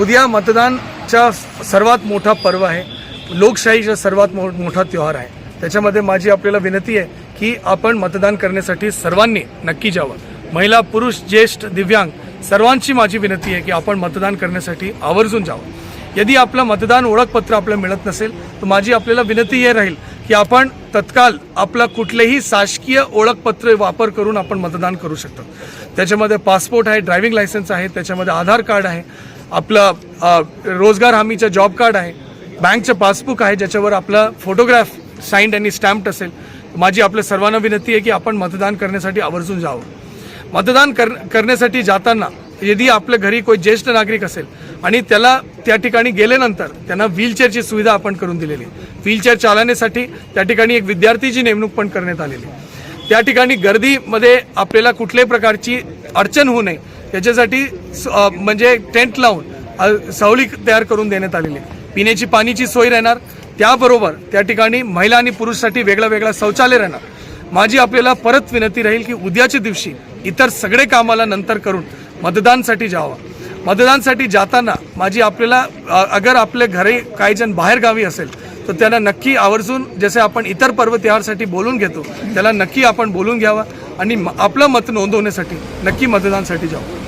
उद्या मतदानच्या सर्वात मोठा पर्व आहे. लोकशाहीचा सर्वात मो मोठा त्योहार आहे. त्याच्यामध्ये माझी आपल्याला विनंती आहे की आपण मतदान करण्यासाठी सर्वांनी नक्की जावं. महिला पुरुष ज्येष्ठ दिव्यांग सर्वांची माझी विनंती आहे की आपण मतदान करण्यासाठी आवर्जून जावं. यदि आपलं मतदान ओळखपत्र आपल्याला मिळत नसेल तर माझी आपल्याला विनंती हे राहील की आपण तत्काल आपलं कुठलेही शासकीय ओळखपत्र वापर करून आपण मतदान करू शकतो. त्याच्यामध्ये पासपोर्ट आहे ड्रायव्हिंग लायसन्स आहे त्याच्यामध्ये आधार कार्ड आहे आपलं रोजगार हमीचं जॉब कार्ड आहे. बँकचं पासबुक आहे ज्याच्यावर आपला फोटोग्राफ साईन्ड आणि स्टॅम्प्ड असेल. माझी आपल्या सर्वांना विनंती आहे की आपण मतदान करण्यासाठी आवर्जून जावं. मतदान कर करण्यासाठी जाताना यदि आपल्या घरी कोई ज्येष्ठ नागरिक असेल आणि त्याला त्या ठिकाणी गेल्यानंतर त्यांना व्हीलचेअरची सुविधा आपण करून दिलेली व्हीलचेअर चालवण्यासाठी त्या ठिकाणी एक विद्यार्थीची नेमणूक पण करण्यात आलेली त्या ठिकाणी गर्दीमध्ये आपल्याला कुठल्याही प्रकारची अडचण होऊ नये. त्याच्यासाठी स- म्हणजे टेंट लावून सावली तयार करून देण्यात आलेली आहे. पिण्याची पाण्याची सोय राहणार. त्याबरोबर त्या ठिकाणी महिला आणि पुरुषसाठी वेगळा वेगळा शौचालय राहणार. माझी आपल्याला परत विनंती राहील की उद्याच्या दिवशी इतर सगळे कामाला नंतर करून मतदानसाठी जावा. मतदानसाठी जाताना माझी आपल्याला अगर आपले घरी काही जण बाहेरगावी असेल तर त्यांना नक्की आवर्जून जसे आपण इतर पर्व त्यासाठी बोलून घेतो त्याला नक्की आपण बोलून घ्यावा आणि म- आपलं मत नोंदवण्यासाठी नक्की मतदानसाठी जावं.